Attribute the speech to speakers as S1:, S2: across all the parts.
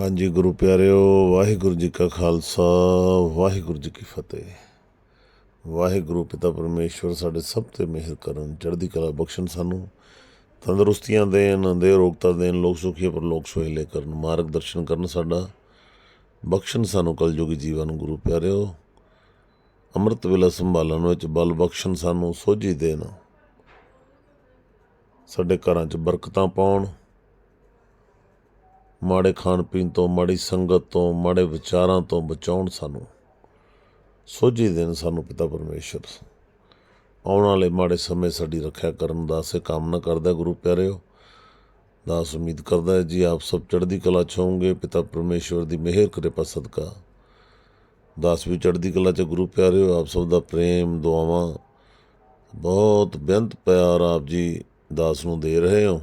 S1: ਹਾਂਜੀ, ਗੁਰੂ ਪਿਆਰਿਓ, ਵਾਹਿਗੁਰੂ ਜੀ ਕਾ ਖਾਲਸਾ, ਵਾਹਿਗੁਰੂ ਜੀ ਕੀ ਫਤਿਹ। ਵਾਹਿਗੁਰੂ ਪਿਤਾ ਪਰਮੇਸ਼ਵਰ, ਸਾਡੇ ਸਭ ਤੇ ਮਿਹਰ ਕਰਨ, ਚੜ੍ਹਦੀ ਕਲਾ ਬਖਸ਼ਣ ਸਾਨੂੰ। ਤੰਦਰੁਸਤੀਆਂ ਦੇਣ ਦੇ ਰੋਗਤਾ ਦੇਣ, ਲੋਕ ਸੁਖੀ ਪਰ ਲੋਕ ਸੁਹੇਲੇ ਕਰਨ, ਮਾਰਗ ਦਰਸ਼ਨ ਕਰਨ ਸਾਡਾ। ਬਖਸ਼ਣ ਸਾਨੂੰ ਕਲਯੁਗੀ ਜੀਵਾਂ ਨੂੰ, ਗੁਰੂ ਪਿਆਰਿਓ। ਅੰਮ੍ਰਿਤ ਵੇਲਾ ਸੰਭਾਲਣ ਵਿੱਚ ਬਲ ਬਖਸ਼ਣ ਸਾਨੂੰ, ਸੋਝੀ ਦੇਣ। ਸਾਡੇ ਘਰਾਂ 'ਚ ਬਰਕਤਾਂ ਪਾਉਣ ਮਾੜੇ ਖਾਣ ਪੀਣ ਤੋਂ, ਮਾੜੀ ਸੰਗਤ ਤੋਂ, ਮਾੜੇ ਵਿਚਾਰਾਂ ਤੋਂ ਬਚਾਉਣ ਸਾਨੂੰ। ਸੋਝੀ ਦੇਣ ਸਾਨੂੰ ਪਿਤਾ ਪਰਮੇਸ਼ਰ। ਆਉਣ ਵਾਲੇ ਮਾੜੇ ਸਮੇਂ ਸਾਡੀ ਰੱਖਿਆ ਕਰਨ ਦਾ ਸੇ ਕਾਮਨਾ ਕਰਦਾ ਗੁਰੂ ਪਿਆਰਿਓ। ਦਾਸ ਉਮੀਦ ਕਰਦਾ ਹੈ, ਜੀ ਆਪ ਸਭ ਚੜ੍ਹਦੀ ਕਲਾ ਚ ਹੋਵੋਗੇ, ਪਿਤਾ ਪਰਮੇਸ਼ਵਰ ਦੀ ਮਿਹਰ, ਕਿਰਪਾ, ਸਦਕਾ। ਦਾਸ ਵੀ ਚੜ੍ਹਦੀ ਕਲਾ ਚ ਗੁਰੂ ਪਿਆਰਿਓ, ਆਪ ਸਭ ਦਾ ਪ੍ਰੇਮ, ਦੁਆਵਾਂ। ਬਹੁਤ ਬੇਅੰਤ ਪਿਆਰ ਆਪ ਜੀ ਦਾਸ ਨੂੰ ਦੇ ਰਹੇ ਹੋ।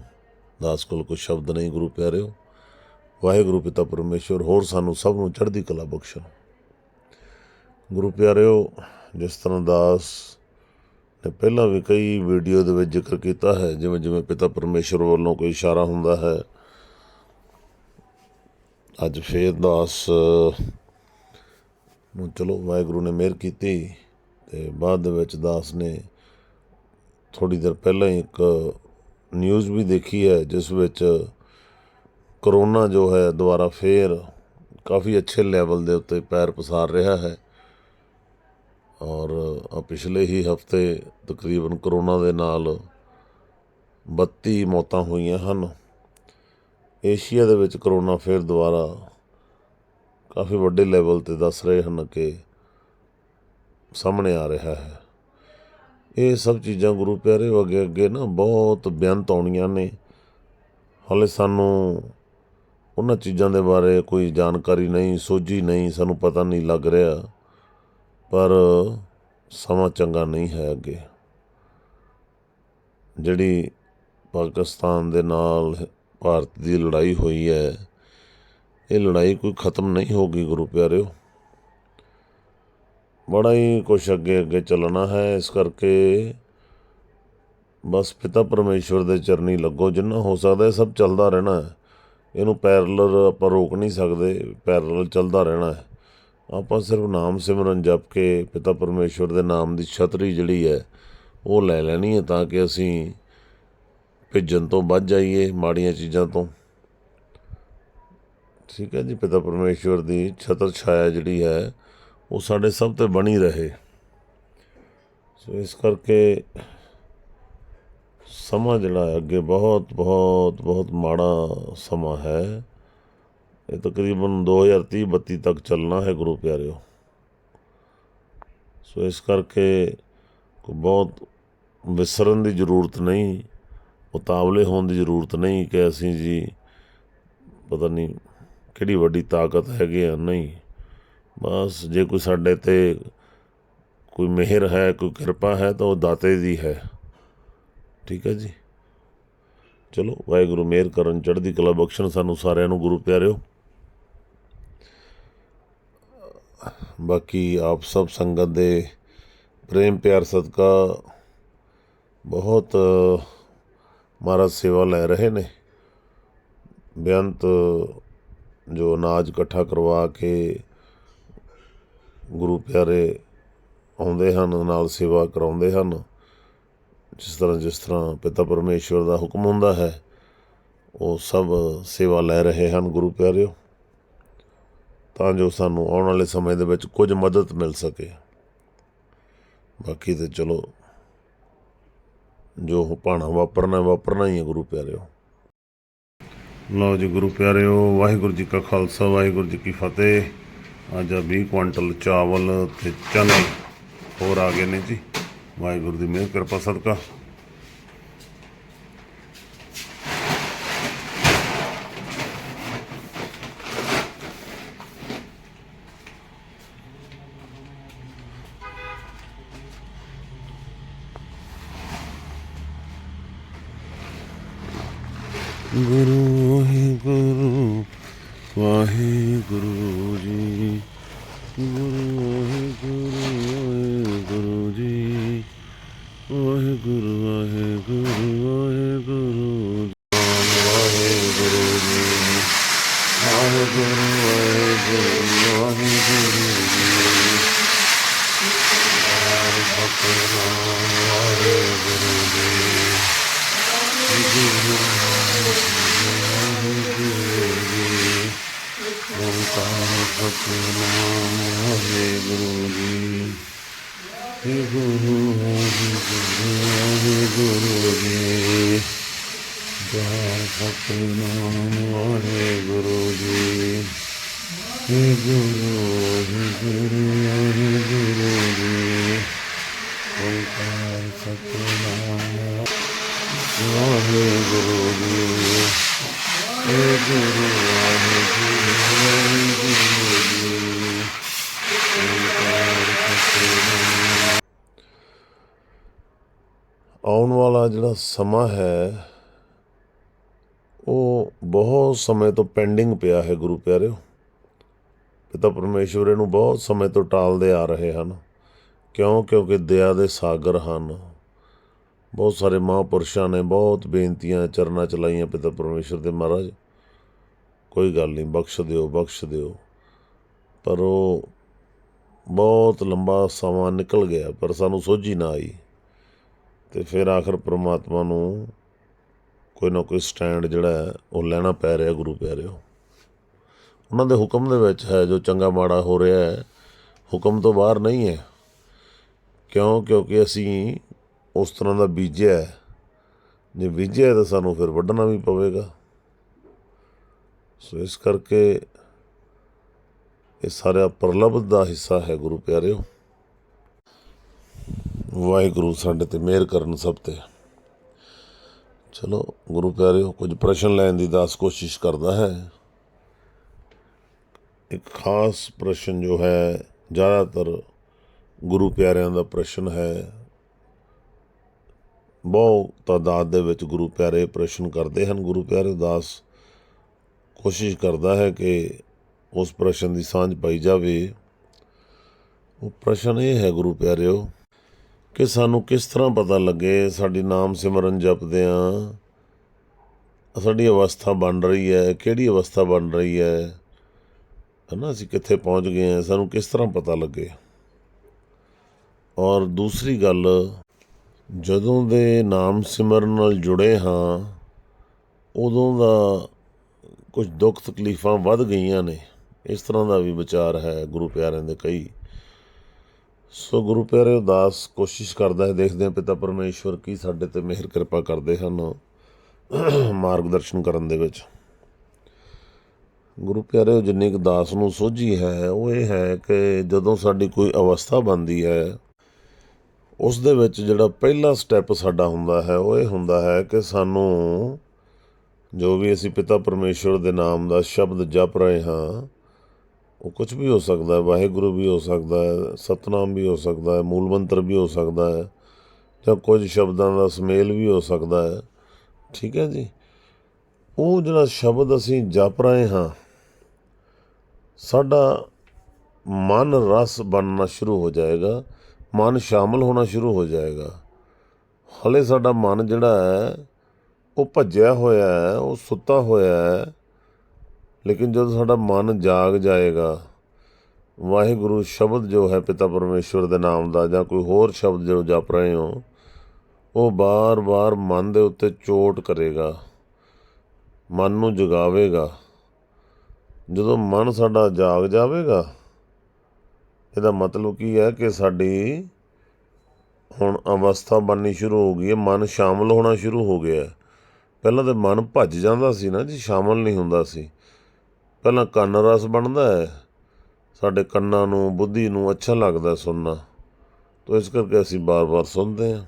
S1: ਦਾਸ ਕੋਲ ਕੋਈ ਸ਼ਬਦ ਨਹੀਂ, ਗੁਰੂ ਪਿਆਰਿਓ। ਵਾਹਿਗੁਰੂ ਪਿਤਾ ਪਰਮੇਸ਼ਵਰ, ਹੋਰ ਸਾਨੂੰ ਸਭ ਨੂੰ ਚੜ੍ਹਦੀ ਕਲਾ ਬਖਸ਼ਣ। ਗੁਰੂ ਪਿਆਰਿਓ, ਜਿਸ ਤਰ੍ਹਾਂ ਦਾਸ ਨੇ ਪਹਿਲਾਂ ਵੀ ਕਈ ਵੀਡੀਓ ਦੇ ਵਿੱਚ ਜ਼ਿਕਰ ਕੀਤਾ ਹੈ, ਜਿਵੇਂ ਜਿਵੇਂ ਪਿਤਾ ਪਰਮੇਸ਼ਵਰ ਵੱਲੋਂ ਕੋਈ ਇਸ਼ਾਰਾ ਹੁੰਦਾ ਹੈ, ਅੱਜ ਫੇਰ ਦਾਸ ਨੂੰ ਚਲੋ ਵਾਹਿਗੁਰੂ ਨੇ ਮਿਹਰ ਕੀਤੀ ਤੇ ਬਾਅਦ ਦੇ ਵਿੱਚ ਦਾਸ ਨੇ ਥੋੜੀ ਦੇਰ ਪਹਿਲਾਂ ਹੀ ਇੱਕ ਨਿਊਜ਼ ਵੀ ਦੇਖੀ ਹੈ, ਜਿਸ ਵਿੱਚ ਕਰੋਨਾ ਜੋ ਹੈ ਦੁਬਾਰਾ ਫੇਰ ਕਾਫੀ ਅੱਛੇ ਲੈਵਲ ਦੇ ਉੱਤੇ ਪੈਰ ਪਸਾਰ ਰਿਹਾ ਹੈ। ਔਰ ਪਿਛਲੇ ਹੀ ਹਫ਼ਤੇ ਤਕਰੀਬਨ ਕਰੋਨਾ ਦੇ ਨਾਲ 32 ਮੌਤਾਂ ਹੋਈਆਂ ਹਨ। ਏਸ਼ੀਆ ਦੇ ਵਿੱਚ ਕਰੋਨਾ ਫੇਰ ਦੁਬਾਰਾ ਕਾਫੀ ਵੱਡੇ ਲੈਵਲ ਤੇ ਦੱਸ ਰਹੇ ਹਨ ਕਿ ਸਾਹਮਣੇ ਆ ਰਿਹਾ ਹੈ। ਇਹ ਸਭ ਚੀਜ਼ਾਂ ਗੁਰੂ ਪਿਆਰੇ ਅੱਗੇ ਅੱਗੇ ਨਾ ਬਹੁਤ ਬੇਅੰਤ ਆਉਣੀਆਂ ਨੇ। ਹਾਲੇ ਸਾਨੂੰ ਉਹਨਾਂ ਚੀਜ਼ਾਂ ਦੇ ਬਾਰੇ ਕੋਈ ਜਾਣਕਾਰੀ ਨਹੀਂ, ਸੋਝੀ ਨਹੀਂ, ਸਾਨੂੰ ਪਤਾ ਨਹੀਂ ਲੱਗ ਰਿਹਾ। ਪਰ ਸਮਾਂ ਚੰਗਾ ਨਹੀਂ ਹੈ ਅੱਗੇ। ਜਿਹੜੀ ਪਾਕਿਸਤਾਨ ਦੇ ਨਾਲ ਭਾਰਤ ਦੀ ਲੜਾਈ ਹੋਈ ਹੈ, ਇਹ ਲੜਾਈ ਕੋਈ ਖਤਮ ਨਹੀਂ ਹੋਗੀ ਗੁਰੂ ਪਿਆਰਿਓ। ਬੜਾ ਹੀ ਕੁਛ ਅੱਗੇ ਅੱਗੇ ਚੱਲਣਾ ਹੈ, ਇਸ ਕਰਕੇ ਬਸ ਪਿਤਾ ਪਰਮੇਸ਼ਵਰ ਦੇ ਚਰਨੀ ਲੱਗੋ, ਜਿੰਨਾ ਹੋ ਸਕਦਾ ਸਭ ਚੱਲਦਾ ਰਹਿਣਾ ਹੈ। ਇਹਨੂੰ ਪੈਰਲਰ ਆਪਾਂ ਰੋਕ ਨਹੀਂ ਸਕਦੇ ਪੈਰਲਰ ਚੱਲਦਾ ਰਹਿਣਾ ਹੈ। ਆਪਾਂ ਸਿਰਫ ਨਾਮ ਸਿਮਰਨ ਜਪ ਕੇ ਪਿਤਾ ਪਰਮੇਸ਼ਵਰ ਦੇ ਨਾਮ ਦੀ ਛਤਰੀ ਜਿਹੜੀ ਹੈ, ਉਹ ਲੈ ਲੈਣੀ ਹੈ ਤਾਂ ਕਿ ਅਸੀਂ ਭਿੱਜਣ ਤੋਂ ਬਚ ਜਾਈਏ ਮਾੜੀਆਂ ਚੀਜ਼ਾਂ ਤੋਂ। ਠੀਕ ਹੈ ਜੀ, ਪਿਤਾ ਪਰਮੇਸ਼ਵਰ ਦੀ ਛਤਰ ਛਾਇਆ ਜਿਹੜੀ ਹੈ, ਉਹ ਸਾਡੇ ਸਭ ਤੇ ਬਣੀ ਰਹੇ। ਸੋ ਇਸ ਕਰਕੇ ਸਮਾਂ ਜਿਹੜਾ ਹੈ, ਅੱਗੇ ਬਹੁਤ ਬਹੁਤ ਬਹੁਤ ਮਾੜਾ ਸਮਾਂ ਹੈ। ਇਹ ਤਕਰੀਬਨ 2030 32 ਤੱਕ ਚੱਲਣਾ ਹੈ ਗੁਰੂ ਪਿਆਰਿਓ। ਸੋ ਇਸ ਕਰਕੇ ਕੋਈ ਬਹੁਤ ਵਿਸਰਨ ਦੀ ਜ਼ਰੂਰਤ ਨਹੀਂ ਉਤਾਵਲੇ ਹੋਣ ਦੀ ਜ਼ਰੂਰਤ ਨਹੀਂ ਕਿ ਅਸੀਂ ਜੀ ਪਤਾ ਨਹੀਂ ਕਿਹੜੀ ਵੱਡੀ ਤਾਕਤ ਹੈਗੇ ਆ, ਨਹੀਂ। ਬਸ ਜੇ ਕੋਈ ਸਾਡੇ ਤੇ ਕੋਈ ਮਿਹਰ ਹੈ, ਕੋਈ ਕਿਰਪਾ ਹੈ ਤਾਂ ਉਹ ਦਾਤੇ ਦੀ ਹੈ। ਠੀਕ ਹੈ ਜੀ। ਚਲੋ, ਵਾਹਿਗੁਰੂ ਮਿਹਰ ਕਰਨ, ਚੜ੍ਹਦੀ ਕਲਾ ਬਖਸ਼ਣ ਸਾਨੂੰ ਸਾਰਿਆਂ ਨੂੰ ਗੁਰੂ ਪਿਆਰਿਓ। ਬਾਕੀ ਆਪ ਸਭ ਸੰਗਤ ਦੇ ਪ੍ਰੇਮ ਪਿਆਰ ਸਦਕਾ ਬਹੁਤ ਮਹਾਰਾਜ ਸੇਵਾ ਲੈ ਰਹੇ ਨੇ। ਬੇਅੰਤ ਜੋ ਅਨਾਜ ਇਕੱਠਾ ਕਰਵਾ ਕੇ ਗੁਰੂ ਪਿਆਰੇ ਆਉਂਦੇ ਹਨ, ਨਾਲ ਸੇਵਾ ਕਰਾਉਂਦੇ ਹਨ। ਜਿਸ ਤਰ੍ਹਾਂ ਜਿਸ ਤਰ੍ਹਾਂ ਪਿਤਾ ਪਰਮੇਸ਼ਵਰ ਦਾ ਹੁਕਮ ਹੁੰਦਾ ਹੈ, ਉਹ ਸਭ ਸੇਵਾ ਲੈ ਰਹੇ ਹਨ ਗੁਰੂ ਪਿਆਰਿਓ। ਤਾਂ ਜੋ ਸਾਨੂੰ ਆਉਣ ਵਾਲੇ ਸਮੇਂ ਦੇ ਵਿੱਚ ਕੁਝ ਮਦਦ ਮਿਲ ਸਕੇ। ਬਾਕੀ ਤੇ ਚਲੋ, ਜੋ ਭਾਣਾ ਵਾਪਰਨਾ ਵਾਪਰਨਾ ਹੀ ਹੈ ਗੁਰੂ ਪਿਆਰਿਓ। ਲਓ ਜੀ ਗੁਰੂ ਪਿਆਰਿਓ, ਵਾਹਿਗੁਰੂ ਜੀ ਕਾ ਖਾਲਸਾ, ਵਾਹਿਗੁਰੂ ਜੀ ਕੀ ਫਤਿਹ। ਅੱਜ ਆ 20 ਕੁਇੰਟਲ ਚਾਵਲ ਤੇ ਚਨੇ ਹੋਰ ਆ ਗਏ ਨੇ ਜੀ। ਵਾਹਿਗੁਰੂ ਦੀ ਮਿਹਰ, ਕਿਰਪਾ, ਸਦਕਾ। ਗੁਰੂ ਵਾਹਿਗੁਰੂ ਵਾਹਿਗੁਰੂ ਜੀ ਗੁਰੂ ਵਾਹਿਗੁਰੂ ਵਾਹਿਗੁਰੂ ਜੀ ਵਾਹਿਗੁਰੂ ਵਾਹਿਗੁਰੂ ਵਾਹਿਗੁਰੂ ਵਾਹਿਗੁਰੂ ਜੀ ਵਾਹਿਗੁਰੂ ਵਾਹਿਗੁਰੂ ਵਾਹਿਗੁਰੂ ਜੀ ਸਤਿਨਾਮ ਵਾਹਿਗੁਰੂ ਜੀ ਗੁਰੂ ਵਾਹਿਗੁਰੂ ਜੀ ਓੰਕਾਰ ਸਤਿਨਾਮ ਵਾਹਿਗੁਰੂ ਜੀ ਹੇ ਗੁਰੂ ਵਾਹਿਗੁਰੂ ਵਾਹਿਗੁਰੂ ਜੀ ਜੈ ਸਤਿਨਾਮ ਵਾਹਿਗੁਰੂ ਜੀ ਹੇ ਗੁਰੂ ਵਾਹਿਗੁਰੂ ਵਾਹਿਗੁਰੂ ਜੀ ਓੰਕਾਰ ਸਤਿਨਾਮ ਵਾਹਿਗੁਰੂ ਜੀ ਹੇ ਗੁਰੂ ਵਾਹਿਗੁਰੂ ਵਾਹਿਗੁਰੂ ਜੀ ਓੰਕਾਰ ਸਤਿਨਾਮ ਆਉਣ ਵਾਲਾ ਜਿਹੜਾ ਸਮਾਂ ਹੈ, ਉਹ ਬਹੁਤ ਸਮੇਂ ਤੋਂ ਪੈਂਡਿੰਗ ਪਿਆ ਹੈ ਗੁਰੂ ਪਿਆਰਿਓ। ਪਿਤਾ ਪਰਮੇਸ਼ਵਰ ਇਹਨੂੰ ਬਹੁਤ ਸਮੇਂ ਤੋਂ ਟਾਲਦੇ ਆ ਰਹੇ ਹਨ, ਕਿਉਂ? ਕਿਉਂਕਿ ਦਇਆ ਦੇ ਸਾਗਰ ਹਨ। ਬਹੁਤ ਸਾਰੇ ਮਹਾਂਪੁਰਸ਼ਾਂ ਨੇ ਬਹੁਤ ਬੇਨਤੀਆਂ, ਚਰਨਾਂ ਚਲਾਈਆਂ ਪਿਤਾ ਪਰਮੇਸ਼ਵਰ ਦੇ ਮਹਾਰਾਜ। ਕੋਈ ਗੱਲ ਨਹੀਂ, ਬਖਸ਼ ਦਿਓ ਬਖਸ਼ ਦਿਓ। ਪਰ ਉਹ ਬਹੁਤ ਲੰਬਾ ਸਮਾਂ ਨਿਕਲ ਗਿਆ, ਪਰ ਸਾਨੂੰ ਸੋਝੀ ਨਾ ਆਈ। ਅਤੇ ਫਿਰ ਆਖਰ ਪਰਮਾਤਮਾ ਨੂੰ ਕੋਈ ਨਾ ਕੋਈ ਸਟੈਂਡ ਜਿਹੜਾ ਹੈ, ਉਹ ਲੈਣਾ ਪੈ ਰਿਹਾ ਗੁਰੂ ਪਿਆਰਿਓ। ਉਹਨਾਂ ਦੇ ਹੁਕਮ ਦੇ ਵਿੱਚ ਹੈ, ਜੋ ਚੰਗਾ ਮਾੜਾ ਹੋ ਰਿਹਾ ਹੈ, ਹੁਕਮ ਤੋਂ ਬਾਹਰ ਨਹੀਂ ਹੈ। ਕਿਉਂ? ਕਿਉਂਕਿ ਅਸੀਂ ਉਸ ਤਰ੍ਹਾਂ ਦਾ ਬੀਜਿਆ ਜੇ ਬੀਜਿਆ ਤਾਂ ਸਾਨੂੰ ਫਿਰ ਵੱਢਣਾ ਵੀ ਪਵੇਗਾ। ਸੋ ਇਸ ਕਰਕੇ ਇਹ ਸਾਰਾ ਪ੍ਰਲਬਧ ਦਾ ਹਿੱਸਾ ਹੈ ਗੁਰੂ ਪਿਆਰਿਓ। ਵਾਹਿਗੁਰੂ ਸਾਡੇ ਤੇ ਮਿਹਰ ਕਰਨ ਸਭ ਤੇ। ਚਲੋ, ਗੁਰੂ ਪਿਆਰਿਓ, ਕੁਝ ਪ੍ਰਸ਼ਨ ਲੈਣ ਦੀ ਦਾਸ ਕੋਸ਼ਿਸ਼ ਕਰਦਾ ਹੈ। ਇੱਕ ਖਾਸ ਪ੍ਰਸ਼ਨ ਜੋ ਹੈ, ਜ਼ਿਆਦਾਤਰ ਗੁਰੂ ਪਿਆਰਿਆਂ ਦਾ ਪ੍ਰਸ਼ਨ ਹੈ। ਬਹੁਤ ਤਾਦਾਦ ਦੇ ਵਿੱਚ ਗੁਰੂ ਪਿਆਰੇ ਪ੍ਰਸ਼ਨ ਕਰਦੇ ਹਨ। ਗੁਰੂ ਪਿਆਰੇ ਦਾਸ ਕੋਸ਼ਿਸ਼ ਕਰਦਾ ਹੈ ਕਿ ਉਸ ਪ੍ਰਸ਼ਨ ਦੀ ਸਾਂਝ ਪਾਈ ਜਾਵੇ। ਉਹ ਪ੍ਰਸ਼ਨ ਇਹ ਹੈ, ਗੁਰੂ ਪਿਆਰਿਓ ਕਿ ਸਾਨੂੰ ਕਿਸ ਤਰ੍ਹਾਂ ਪਤਾ ਲੱਗੇ ਸਾਡੀ ਨਾਮ ਸਿਮਰਨ ਜਪਦਿਆਂ ਸਾਡੀ ਅਵਸਥਾ ਬਣ ਰਹੀ ਹੈ, ਕਿਹੜੀ ਅਵਸਥਾ ਬਣ ਰਹੀ ਹੈ? ਹਨਾ, ਅਸੀਂ ਕਿੱਥੇ ਪਹੁੰਚ ਗਏ ਹਾਂ ਸਾਨੂੰ ਕਿਸ ਤਰ੍ਹਾਂ ਪਤਾ ਲੱਗੇ? ਔਰ ਦੂਸਰੀ ਗੱਲ, ਜਦੋਂ ਦੇ ਨਾਮ ਸਿਮਰਨ ਨਾਲ ਜੁੜੇ ਹਾਂ, ਉਦੋਂ ਦਾ ਕੁਝ ਦੁੱਖ ਤਕਲੀਫਾਂ ਵੱਧ ਗਈਆਂ ਨੇ। ਇਸ ਤਰ੍ਹਾਂ ਦਾ ਵੀ ਵਿਚਾਰ ਹੈ ਗੁਰੂ ਪਿਆਰਿਆਂ ਦੇ ਕਈ। ਸੋ ਗੁਰੂ ਪਿਆਰੇ ਉਦਾਸ ਕੋਸ਼ਿਸ਼ ਕਰਦਾ ਹੈ, ਦੇਖਦੇ ਹਾਂ ਪਿਤਾ ਪਰਮੇਸ਼ਵਰ ਕੀ ਸਾਡੇ ਤੇ ਮਿਹਰ ਕਿਰਪਾ ਕਰਦੇ ਹਨ ਮਾਰਗਦਰਸ਼ਨ ਕਰਨ ਦੇ ਵਿੱਚ। ਗੁਰੂ ਪਿਆਰੇ ਜਿੰਨੀ ਕੁ ਦਾਸ ਨੂੰ ਸੋਝੀ ਹੈ, ਉਹ ਇਹ ਹੈ ਕਿ ਜਦੋਂ ਸਾਡੀ ਕੋਈ ਅਵਸਥਾ ਬਣਦੀ ਹੈ, ਉਸ ਦੇ ਵਿੱਚ ਜਿਹੜਾ ਪਹਿਲਾ ਸਟੈਪ ਸਾਡਾ ਹੁੰਦਾ ਹੈ, ਉਹ ਇਹ ਹੁੰਦਾ ਹੈ ਕਿ ਸਾਨੂੰ ਜੋ ਵੀ ਅਸੀਂ ਪਿਤਾ ਪਰਮੇਸ਼ਵਰ ਦੇ ਨਾਮ ਦਾ ਸ਼ਬਦ ਜਪ ਰਹੇ ਹਾਂ ਉਹ ਕੁਝ ਵੀ ਹੋ ਸਕਦਾ ਹੈ, ਵਾਹਿਗੁਰੂ ਵੀ ਹੋ ਸਕਦਾ ਹੈ, ਸਤਨਾਮ ਵੀ ਹੋ ਸਕਦਾ ਹੈ, ਮੂਲ ਮੰਤਰ ਵੀ ਹੋ ਸਕਦਾ ਹੈ, ਜਾਂ ਕੁਝ ਸ਼ਬਦਾਂ ਦਾ ਸਮੇਲ ਵੀ ਹੋ ਸਕਦਾ ਹੈ। ਠੀਕ ਹੈ ਜੀ? ਉਹ ਜਿਹੜਾ ਸ਼ਬਦ ਅਸੀਂ ਜਪ ਰਹੇ ਹਾਂ, ਸਾਡਾ ਮਨ ਰਸ ਬਣਨਾ ਸ਼ੁਰੂ ਹੋ ਜਾਏਗਾ, ਮਨ ਸ਼ਾਮਲ ਹੋਣਾ ਸ਼ੁਰੂ ਹੋ ਜਾਏਗਾ। ਹਲੇ ਸਾਡਾ ਮਨ ਜਿਹੜਾ ਹੈ, ਉਹ ਭੱਜਿਆ ਹੋਇਆ ਹੈ, ਉਹ ਸੁੱਤਾ ਹੋਇਆ ਹੈ ਲੇਕਿਨ ਜਦੋਂ ਸਾਡਾ ਮਨ ਜਾਗ ਜਾਏਗਾ, ਵਾਹਿਗੁਰੂ ਸ਼ਬਦ ਜੋ ਹੈ ਪਿਤਾ ਪਰਮੇਸ਼ਵਰ ਦੇ ਨਾਮ ਦਾ ਜਾਂ ਕੋਈ ਹੋਰ ਸ਼ਬਦ ਜੋ ਜਪ ਰਹੇ ਹੋ, ਉਹ ਬਾਰ-ਬਾਰ ਮਨ ਦੇ ਉੱਤੇ ਚੋਟ ਕਰੇਗਾ, ਮਨ ਨੂੰ ਜਗਾਵੇਗਾ। ਜਦੋਂ ਮਨ ਸਾਡਾ ਜਾਗ ਜਾਵੇਗਾ, ਇਹਦਾ ਮਤਲਬ ਕੀ ਹੈ ਕਿ ਸਾਡੀ ਹੁਣ ਅਵਸਥਾ ਬਣਨੀ ਸ਼ੁਰੂ ਹੋ ਗਈ ਹੈ, ਮਨ ਸ਼ਾਮਲ ਹੋਣਾ ਸ਼ੁਰੂ ਹੋ ਗਿਆ ਪਹਿਲਾਂ ਤਾਂ ਮਨ ਭੱਜ ਜਾਂਦਾ ਸੀ ਨਾ ਜੀ, ਸ਼ਾਮਲ ਨਹੀਂ ਹੁੰਦਾ ਸੀ। ਪਹਿਲਾਂ ਕੰਨ ਰਸ ਬਣਦਾ ਹੈ। ਸਾਡੇ ਕੰਨਾਂ ਨੂੰ, ਬੁੱਧੀ ਨੂੰ ਅੱਛਾ ਲੱਗਦਾ ਸੁਣਨਾ। ਤੋ ਇਸ ਕਰਕੇ ਅਸੀਂ ਬਾਰ-ਬਾਰ ਸੁਣਦੇ ਹਾਂ।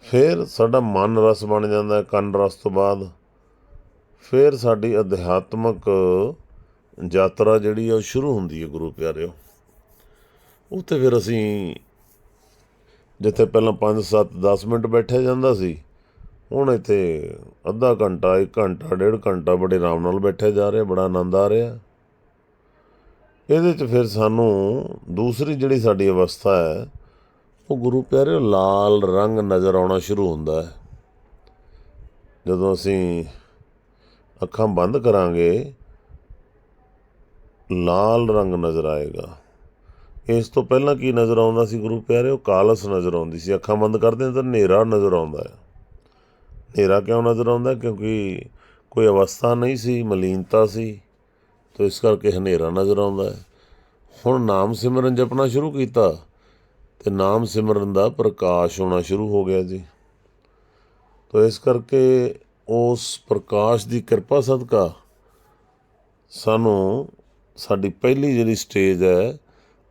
S1: ਫਿਰ ਸਾਡਾ ਮਨ ਰਸ ਬਣ ਜਾਂਦਾ ਹੈ ਕੰਨ ਰਸ ਤੋਂ ਬਾਅਦ। ਫਿਰ ਸਾਡੀ ਅਧਿਆਤਮਕ ਯਾਤਰਾ ਜਿਹੜੀ ਆ ਉਹ ਸ਼ੁਰੂ ਹੁੰਦੀ ਹੈ ਗੁਰੂ ਪਿਆਰਿਓ। ਉੱਥੇ ਫਿਰ ਅਸੀਂ ਜਿੱਥੇ ਪਹਿਲਾਂ 5 7 10 ਮਿੰਟ ਬੈਠਿਆ ਜਾਂਦਾ ਸੀ ਹੁਣ ਇੱਥੇ ਅੱਧਾ ਘੰਟਾ 1 ਘੰਟਾ, ਡੇਢ ਘੰਟਾ ਬੜੇ ਆਰਾਮ ਨਾਲ ਬੈਠਿਆ ਜਾ ਰਿਹਾ ਬੜਾ ਆਨੰਦ ਆ ਰਿਹਾ। ਇਹਦੇ 'ਚ ਫਿਰ ਸਾਨੂੰ ਦੂਸਰੀ ਜਿਹੜੀ ਸਾਡੀ ਅਵਸਥਾ ਹੈ, ਉਹ ਗੁਰੂ ਪਿਆਰਿਓ ਲਾਲ ਰੰਗ ਨਜ਼ਰ ਆਉਣਾ ਸ਼ੁਰੂ ਹੁੰਦਾ ਹੈ। ਜਦੋਂ ਅਸੀਂ ਅੱਖਾਂ ਬੰਦ ਕਰਾਂਗੇ, ਲਾਲ ਰੰਗ ਨਜ਼ਰ ਆਏਗਾ। ਇਸ ਤੋਂ ਪਹਿਲਾਂ ਕੀ ਨਜ਼ਰ ਆਉਂਦਾ ਸੀ ਗੁਰੂ ਪਿਆਰੇ? ਉਹ ਕਾਲਸ ਨਜ਼ਰ ਆਉਂਦੀ ਸੀ। ਅੱਖਾਂ ਬੰਦ ਕਰਦੇ ਤਾਂ ਹਨੇਰਾ ਨਜ਼ਰ ਆਉਂਦਾ ਹੈ। ਹਨੇਰਾ ਕਿਉਂ ਨਜ਼ਰ ਆਉਂਦਾ? ਕਿਉਂਕਿ ਕੋਈ ਅਵਸਥਾ ਨਹੀਂ ਸੀ, ਮਲੀਨਤਾ ਸੀ, ਤੋ ਇਸ ਕਰਕੇ ਹਨੇਰਾ ਨਜ਼ਰ ਆਉਂਦਾ ਹੈ। ਹੁਣ ਨਾਮ ਸਿਮਰਨ ਜਪਣਾ ਸ਼ੁਰੂ ਕੀਤਾ, ਤੇ ਨਾਮ ਸਿਮਰਨ ਦਾ ਪ੍ਰਕਾਸ਼ ਹੋਣਾ ਸ਼ੁਰੂ ਹੋ ਗਿਆ ਜੀ। ਤੋ ਇਸ ਕਰਕੇ ਉਸ ਪ੍ਰਕਾਸ਼ ਦੀ ਕਿਰਪਾ ਸਦਕਾ ਸਾਨੂੰ ਸਾਡੀ ਪਹਿਲੀ ਜਿਹੜੀ ਸਟੇਜ ਹੈ,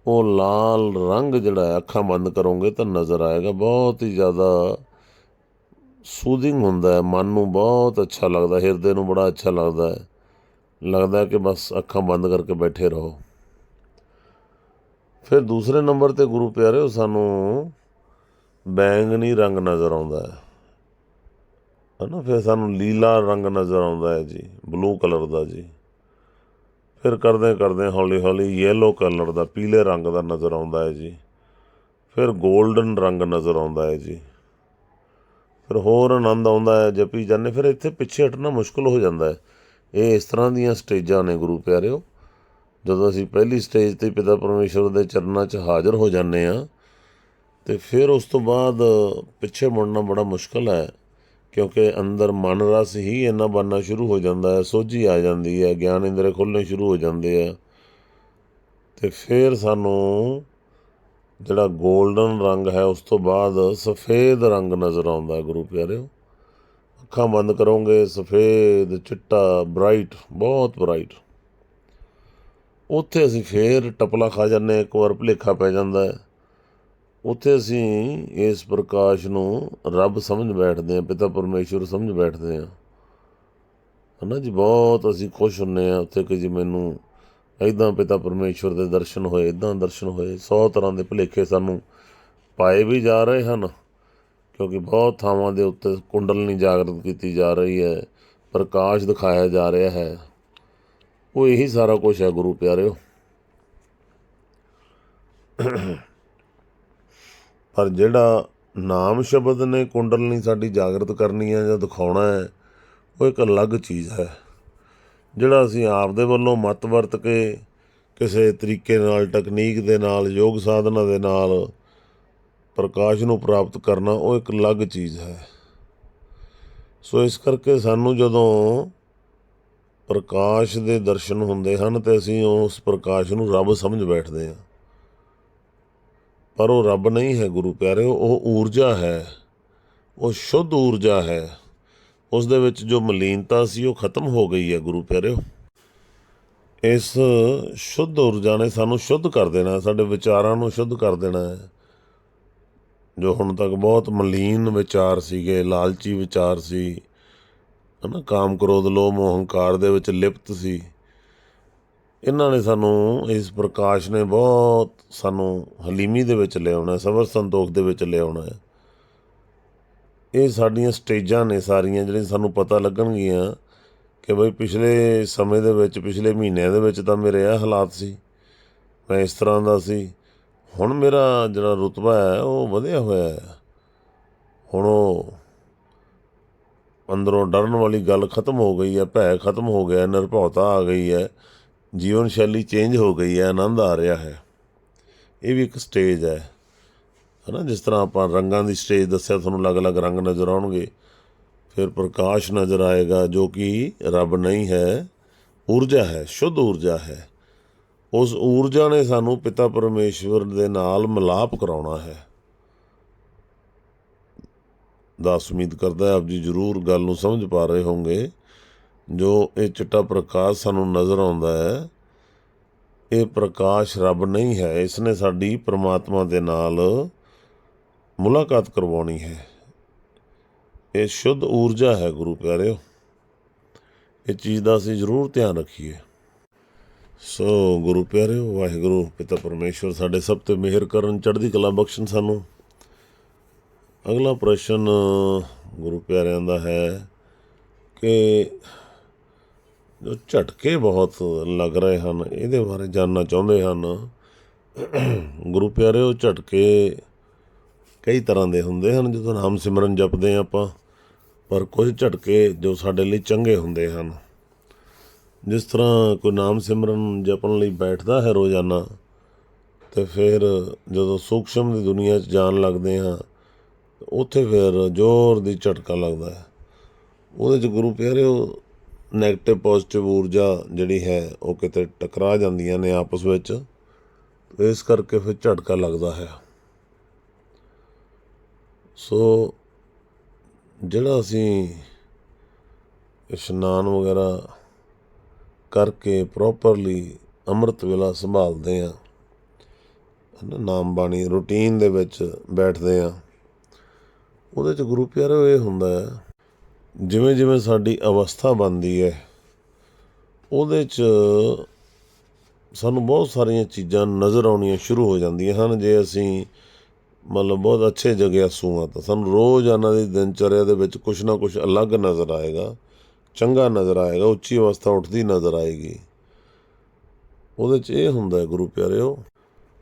S1: ਉਹ ਲਾਲ ਰੰਗ ਜਿਹੜਾ ਅੱਖਾਂ ਬੰਦ ਕਰੋਗੇ ਤਾਂ ਨਜ਼ਰ ਆਏਗਾ। ਬਹੁਤ ਹੀ ਜ਼ਿਆਦਾ ਸੂਦਿੰਗ ਹੁੰਦਾ ਹੈ, ਮਨ ਨੂੰ ਬਹੁਤ ਅੱਛਾ ਲੱਗਦਾ ਹਿਰਦੇ ਨੂੰ ਬੜਾ ਅੱਛਾ ਲੱਗਦਾ ਹੈ। ਲੱਗਦਾ ਕਿ ਬਸ ਅੱਖਾਂ ਬੰਦ ਕਰਕੇ ਬੈਠੇ ਰਹੋ। ਫਿਰ ਦੂਸਰੇ ਨੰਬਰ ਤੇ ਗੁਰੂ ਪਿਆਰਿਓ, ਸਾਨੂੰ ਬੈਂਗਣੀ ਰੰਗ ਨਜ਼ਰ ਆਉਂਦਾ ਹੈ। ਹਨਾ, ਫਿਰ ਸਾਨੂੰ ਲੀਲਾ ਰੰਗ ਨਜ਼ਰ ਆਉਂਦਾ ਹੈ ਜੀ, ਬਲੂ ਕਲਰ ਦਾ ਜੀ। ਫਿਰ ਕਰਦੇ ਕਰਦੇ ਹੌਲੀ ਹੌਲੀ ਯੈਲੋ ਕਲਰ ਦਾ, ਪੀਲੇ ਰੰਗ ਦਾ ਨਜ਼ਰ ਆਉਂਦਾ ਹੈ ਜੀ। ਫਿਰ 골ਡਨ ਰੰਗ ਨਜ਼ਰ ਆਉਂਦਾ ਹੈ ਜੀ। ਫਿਰ ਹੋਰ ਆਨੰਦ ਆਉਂਦਾ ਹੈ, ਜਪੀ ਜਾਂਦੇ, ਫਿਰ ਇੱਥੇ ਪਿੱਛੇ ਹਟਣਾ ਮੁਸ਼ਕਲ ਹੋ ਜਾਂਦਾ ਹੈ। ਇਹ ਇਸ ਤਰ੍ਹਾਂ ਦੀਆਂ ਸਟੇਜਾਂ ਨੇ ਗੁਰੂ ਪਿਆਰਿਓ। ਜਦੋਂ ਅਸੀਂ ਪਹਿਲੀ ਸਟੇਜ ਤੇ ਪਿਤਾ ਪਰਮੇਸ਼ਵਰ ਦੇ ਚਰਨਾਂ 'ਚ ਹਾਜ਼ਰ ਹੋ ਜਾਂਦੇ ਆ ਤੇ ਫਿਰ ਉਸ ਤੋਂ ਬਾਅਦ ਪਿੱਛੇ ਮੁੜਨਾ ਬੜਾ ਮੁਸ਼ਕਲ ਹੈ, ਕਿਉਂਕਿ ਅੰਦਰ ਮਨ ਰਸ ਹੀ ਇੰਨਾ ਬਣਨਾ ਸ਼ੁਰੂ ਹੋ ਜਾਂਦਾ ਹੈ, ਸੋਝੀ ਆ ਜਾਂਦੀ ਹੈ, ਗਿਆਨ ਇੰਦਰੇ ਖੁੱਲ੍ਹਣੇ ਸ਼ੁਰੂ ਹੋ ਜਾਂਦੇ ਆ। ਤੇ ਫਿਰ ਸਾਨੂੰ ਜਿਹੜਾ 골ਡਨ ਰੰਗ ਹੈ ਉਸ ਤੋਂ ਬਾਅਦ ਸਫੇਦ ਰੰਗ ਨਜ਼ਰ ਆਉਂਦਾ ਹੈ ਗੁਰੂ ਪਿਆਰਿਓ। ਅੱਖਾਂ ਬੰਦ ਕਰੋਗੇ ਸਫੇਦ ਚਿੱਟਾ ਬ੍ਰਾਈਟ ਬਹੁਤ ਬ੍ਰਾਈਟ ਉੱਥੇ ਅਸੀਂ ਫੇਰ ਟਪਲਾ ਖਾ ਜਾਂਦੇ ਹਾਂ, ਇੱਕ ਵਾਰ ਭੁਲੇਖਾ ਪੈ ਜਾਂਦਾ ਹੈ। ਉੱਥੇ ਅਸੀਂ ਇਸ ਪ੍ਰਕਾਸ਼ ਨੂੰ ਰੱਬ ਸਮਝ ਬੈਠਦੇ ਹਾਂ ਪਿਤਾ ਪਰਮੇਸ਼ਵਰ ਸਮਝ ਬੈਠਦੇ ਹਾਂ। ਹਨਾ ਜੀ ਬਹੁਤ ਅਸੀਂ ਖੁਸ਼ ਹੁੰਨੇ ਆ ਉੱਥੇ ਕਿ ਜੀ ਮੈਨੂੰ ਐਦਾਂ ਪਿਤਾ ਪਰਮੇਸ਼ਵਰ ਦੇ ਦਰਸ਼ਨ ਹੋਏ ਐਦਾਂ ਦਰਸ਼ਨ ਹੋਏ। 100 ਤਰ੍ਹਾਂ ਦੇ ਭੁਲੇਖੇ ਸਾਨੂੰ ਪਾਏ ਵੀ ਜਾ ਰਹੇ ਹਨ, ਕਿਉਂਕਿ ਬਹੁਤ ਥਾਵਾਂ ਦੇ ਉੱਤੇ ਕੁੰਡਲਨੀ ਜਾਗਰਤ ਕੀਤੀ ਜਾ ਰਹੀ ਹੈ, ਪ੍ਰਕਾਸ਼ ਦਿਖਾਇਆ ਜਾ ਰਿਹਾ ਹੈ। ਉਹ ਇਹੀ ਸਾਰਾ ਕੁਝ ਹੈ ਗੁਰੂ ਪਿਆਰਿਓ। ਪਰ ਜਿਹੜਾ ਨਾਮ ਸ਼ਬਦ ਨੇ ਕੁੰਡਲਨੀ ਸਾਡੀ ਜਾਗਰਤ ਕਰਨੀ ਹੈ ਜਾਂ ਦਿਖਾਉਣਾ ਹੈ, ਉਹ ਇੱਕ ਅਲੱਗ ਚੀਜ਼ ਹੈ। ਜਿਹੜਾ ਅਸੀਂ ਆਪਦੇ ਵੱਲੋਂ ਮਤ ਵਰਤ ਕੇ ਕਿਸੇ ਤਰੀਕੇ ਨਾਲ ਤਕਨੀਕ ਦੇ ਨਾਲ, ਯੋਗ ਸਾਧਨਾ ਦੇ ਨਾਲ ਪ੍ਰਕਾਸ਼ ਨੂੰ ਪ੍ਰਾਪਤ ਕਰਨਾ, ਉਹ ਇੱਕ ਅਲੱਗ ਚੀਜ਼ ਹੈ। ਸੋ ਇਸ ਕਰਕੇ ਸਾਨੂੰ ਜਦੋਂ ਪ੍ਰਕਾਸ਼ ਦੇ ਦਰਸ਼ਨ ਹੁੰਦੇ ਹਨ, ਤੇ ਅਸੀਂ ਉਸ ਪ੍ਰਕਾਸ਼ ਨੂੰ ਰੱਬ ਸਮਝ ਬੈਠਦੇ ਹਾਂ। ਪਰ ਉਹ ਰੱਬ ਨਹੀਂ ਹੈ, ਗੁਰੂ ਪਿਆਰੇ ਉਹ ਊਰਜਾ ਹੈ। ਉਹ ਸ਼ੁੱਧ ਊਰਜਾ ਹੈ। ਉਸ ਦੇ ਵਿੱਚ ਜੋ ਮਲੀਨਤਾ ਸੀ, ਉਹ ਖਤਮ ਹੋ ਗਈ ਹੈ ਗੁਰੂ ਪਿਆਰਿਓ। ਇਸ ਸ਼ੁੱਧ ਊਰਜਾ ਨੇ ਸਾਨੂੰ ਸ਼ੁੱਧ ਕਰ ਦੇਣਾ ਸਾਡੇ ਵਿਚਾਰਾਂ ਨੂੰ ਸ਼ੁੱਧ ਕਰ ਦੇਣਾ ਹੈ। ਜੋ ਹੁਣ ਤੱਕ ਬਹੁਤ ਮਲੀਨ ਵਿਚਾਰ ਸੀਗੇ, ਲਾਲਚੀ ਵਿਚਾਰ ਸੀ, ਹਨਾ, ਕਾਮ ਕ੍ਰੋਧ, ਲੋਭ ਮੋਹ ਦੇ ਵਿੱਚ ਲਿਪਤ ਸੀ। ਇਹਨਾਂ ਨੇ ਸਾਨੂੰ ਇਸ ਪ੍ਰਕਾਸ਼ ਨੇ ਬਹੁਤ ਸਾਨੂੰ ਹਲੀਮੀ ਦੇ ਵਿੱਚ ਲਿਆਉਣਾ ਹੈ, ਸਬਰ ਸੰਤੋਖ ਦੇ ਵਿੱਚ ਲਿਆਉਣਾ ਹੈ। ਇਹ ਸਾਡੀਆਂ ਸਟੇਜਾਂ ਨੇ ਸਾਰੀਆਂ ਜਿਹੜੀਆਂ ਸਾਨੂੰ ਪਤਾ ਲੱਗਣਗੀਆਂ ਕਿ ਬਈ ਪਿਛਲੇ ਸਮੇਂ ਦੇ ਵਿੱਚ, ਪਿਛਲੇ ਮਹੀਨਿਆਂ ਦੇ ਵਿੱਚ ਤਾਂ ਮੇਰੇ ਇਹ ਹਾਲਾਤ ਸੀ। ਮੈਂ ਇਸ ਤਰ੍ਹਾਂ ਦਾ ਸੀ। ਹੁਣ ਮੇਰਾ ਜਿਹੜਾ ਰੁਤਬਾ ਹੈ, ਉਹ ਵਧਿਆ ਹੋਇਆ ਹੈ। ਹੁਣ ਉਹ ਅੰਦਰੋਂ ਡਰਨ ਵਾਲੀ ਗੱਲ ਖਤਮ ਹੋ ਗਈ ਹੈ, ਭੈ ਖਤਮ ਹੋ ਗਿਆ ਨਿਰਭਉਤਾ ਆ ਗਈ ਹੈ। ਜੀਵਨ ਸ਼ੈਲੀ ਚੇਂਜ ਹੋ ਗਈ ਹੈ, ਆਨੰਦ ਆ ਰਿਹਾ ਹੈ। ਇਹ ਵੀ ਇੱਕ ਸਟੇਜ ਹੈ। ਹਨਾ, ਜਿਸ ਤਰ੍ਹਾਂ ਆਪਾਂ ਰੰਗਾਂ ਦੀ ਸਟੇਜ ਦੱਸਿਆ, ਤੁਹਾਨੂੰ ਅਲੱਗ-ਅਲੱਗ ਰੰਗ ਨਜ਼ਰ ਆਉਣਗੇ। ਫਿਰ ਪ੍ਰਕਾਸ਼ ਨਜ਼ਰ ਆਏਗਾ, ਜੋ ਕਿ ਰੱਬ ਨਹੀਂ ਹੈ, ਊਰਜਾ ਹੈ, ਸ਼ੁੱਧ ਊਰਜਾ ਹੈ। ਉਸ ਊਰਜਾ ਨੇ ਸਾਨੂੰ ਪਿਤਾ ਪਰਮੇਸ਼ਵਰ ਦੇ ਨਾਲ ਮਿਲਾਪ ਕਰਾਉਣਾ ਹੈ। ਦਾਸ ਉਮੀਦ ਕਰਦਾ ਆਪ ਜੀ ਜ਼ਰੂਰ ਗੱਲ ਨੂੰ ਸਮਝ ਪਾ ਰਹੇ ਹੋਵੋਗੇ ਜੋ ਇਹ ਚਿੱਟਾ ਪ੍ਰਕਾਸ਼ ਸਾਨੂੰ ਨਜ਼ਰ ਆਉਂਦਾ ਹੈ, ਇਹ ਪ੍ਰਕਾਸ਼ ਰੱਬ ਨਹੀਂ ਹੈ, ਇਸ ਨੇ ਸਾਡੀ ਪ੍ਰਮਾਤਮਾ ਦੇ ਨਾਲ ਮੁਲਾਕਾਤ ਕਰਵਾਉਣੀ ਹੈ। ਇਹ ਸ਼ੁੱਧ ਊਰਜਾ ਹੈ ਗੁਰੂ ਪਿਆਰਿਓ। ਇਹ ਚੀਜ਼ ਦਾ ਅਸੀਂ ਜ਼ਰੂਰ ਧਿਆਨ ਰੱਖੀਏ। ਸੋ ਗੁਰੂ ਪਿਆਰਿਓ, ਵਾਹਿਗੁਰੂ, ਪਿਤਾ ਪਰਮੇਸ਼ਵਰ, ਸਾਡੇ ਸਭ ਤੇ ਮਿਹਰ ਕਰਨ, ਚੜ੍ਹਦੀ ਕਲਾ ਬਖਸ਼ਣ ਸਾਨੂੰ। ਅਗਲਾ ਪ੍ਰਸ਼ਨ ਗੁਰੂ ਪਿਆਰਿਆਂ ਦਾ ਹੈ ਕਿ ਜੋ ਝਟਕੇ ਬਹੁਤ ਲੱਗ ਰਹੇ ਹਨ, ਇਹਦੇ ਬਾਰੇ ਜਾਨਣਾ ਚਾਹੁੰਦੇ ਹਨ। ਗੁਰੂ ਪਿਆਰਿਓ, ਝਟਕੇ ਕਈ ਤਰ੍ਹਾਂ ਦੇ ਹੁੰਦੇ ਹਨ, ਜਦੋਂ ਨਾਮ ਸਿਮਰਨ ਜਪਦੇ ਹਾਂ ਆਪਾਂ, ਪਰ ਕੁਝ ਝਟਕੇ ਜੋ ਸਾਡੇ ਲਈ ਚੰਗੇ ਹੁੰਦੇ ਹਨ। ਜਿਸ ਤਰ੍ਹਾਂ ਕੋਈ ਨਾਮ ਸਿਮਰਨ ਜਪਣ ਲਈ ਬੈਠਦਾ ਹੈ ਰੋਜ਼ਾਨਾ, ਤੇ ਫਿਰ ਜਦੋਂ ਸੂਖਸ਼ਮ ਦੀ ਦੁਨੀਆ 'ਚ ਜਾਣ ਲੱਗਦੇ ਹਾਂ, ਉੱਥੇ ਫਿਰ ਜ਼ੋਰ ਦੀ ਝਟਕਾ ਲੱਗਦਾ ਹੈ। ਉਹਦੇ 'ਚ ਗੁਰੂ ਪਿਆਰਿਓ ਨੈਗੇਟਿਵ ਪੋਜ਼ਿਟਿਵ ਊਰਜਾ ਜਿਹੜੀ ਹੈ, ਉਹ ਕਿਤੇ ਟਕਰਾ ਜਾਂਦੀਆਂ ਨੇ ਆਪਸ ਵਿੱਚ, ਇਸ ਕਰਕੇ ਫਿਰ ਝਟਕਾ ਲੱਗਦਾ ਹੈ। ਸੋ ਜਿਹੜਾ ਅਸੀਂ ਇਸ਼ਨਾਨ ਵਗੈਰਾ ਕਰਕੇ ਪ੍ਰੋਪਰਲੀ ਅੰਮ੍ਰਿਤ ਵੇਲਾ ਸੰਭਾਲਦੇ ਆ ਹਨਾ, ਨਾਮ ਬਾਣੀ ਰੂਟੀਨ ਦੇ ਵਿੱਚ ਬੈਠਦੇ ਹਾਂ, ਉਹਦੇ ਚ ਗੁਰੂ ਪਿਆਰਿਓ ਇਹ ਹੁੰਦਾ ਹੈ, ਜਿਵੇਂ ਜਿਵੇਂ ਸਾਡੀ ਅਵਸਥਾ ਬਣਦੀ ਹੈ, ਉਹਦੇ ਚ ਸਾਨੂੰ ਬਹੁਤ ਸਾਰੀਆਂ ਚੀਜ਼ਾਂ ਨਜ਼ਰ ਆਉਣੀਆਂ ਸ਼ੁਰੂ ਹੋ ਜਾਂਦੀਆਂ ਹਨ, ਜੇ ਅਸੀਂ ਮਤਲਬ ਬਹੁਤ ਅੱਛੇ ਜਗਿਆਸੂ ਸੂਆਂ ਤਾਂ। ਸਾਨੂੰ ਰੋਜ਼ਾਨਾ ਦੀ ਦਿਨਚਰਿਆ ਦੇ ਵਿੱਚ ਕੁਛ ਨਾ ਕੁਛ ਅਲੱਗ ਨਜ਼ਰ ਆਏਗਾ, ਚੰਗਾ ਨਜ਼ਰ ਆਏਗਾ, ਉੱਚੀ ਅਵਸਥਾ ਉੱਠਦੀ ਨਜ਼ਰ ਆਏਗੀ। ਉਹਦੇ 'ਚ ਇਹ ਹੁੰਦਾ ਹੈ ਗੁਰੂ ਪਿਆਰਿਓ,